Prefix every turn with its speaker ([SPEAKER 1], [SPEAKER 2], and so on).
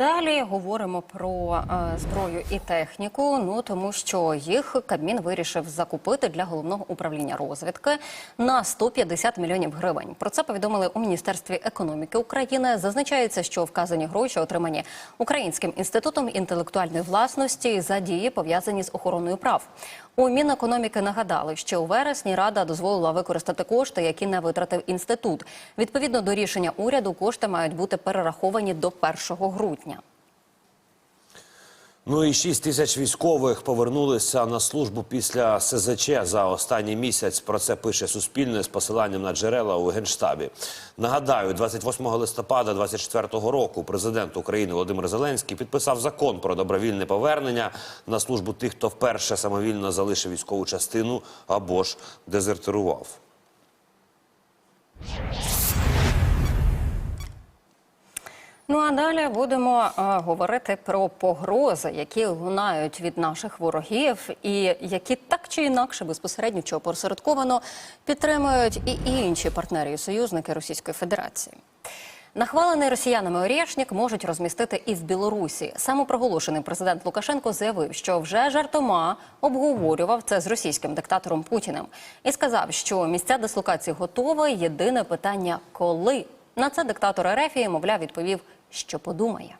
[SPEAKER 1] далі говоримо про е, зброю і техніку. Ну тому що їх Кабмін вирішив закупити для головного управління розвідки на 150 мільйонів гривень. Про це повідомили у міністерстві економіки України. Зазначається, що вказані гроші отримані Українським інститутом інтелектуальної власності за дії пов'язані з охороною прав. У Мінекономіки нагадали, що у вересні рада дозволила використати кошти, які не витратив інститут. Відповідно до рішення уряду, кошти мають бути перераховані до 1 грудня.
[SPEAKER 2] Ну і 6 тисяч військових повернулися на службу після СЗЧ за останній місяць. Про це пише Суспільне з посиланням на джерела у Генштабі. Нагадаю, 28 листопада 2024 року президент України Володимир Зеленський підписав закон про добровільне повернення на службу тих, хто вперше самовільно залишив військову частину або ж дезертирував.
[SPEAKER 1] Ну а далі будемо е, говорити про погрози, які лунають від наших ворогів, і які так чи інакше безпосередньо чи опосередковано підтримують і інші партнери і союзники Російської Федерації. Нахвалений росіянами Орєшнік можуть розмістити і в Білорусі. Самопроголошений президент Лукашенко заявив, що вже жартома обговорював це з російським диктатором Путіним і сказав, що місця дислокації готові. Єдине питання коли на це диктатор Ерефії, мовляв, відповів, що подумає.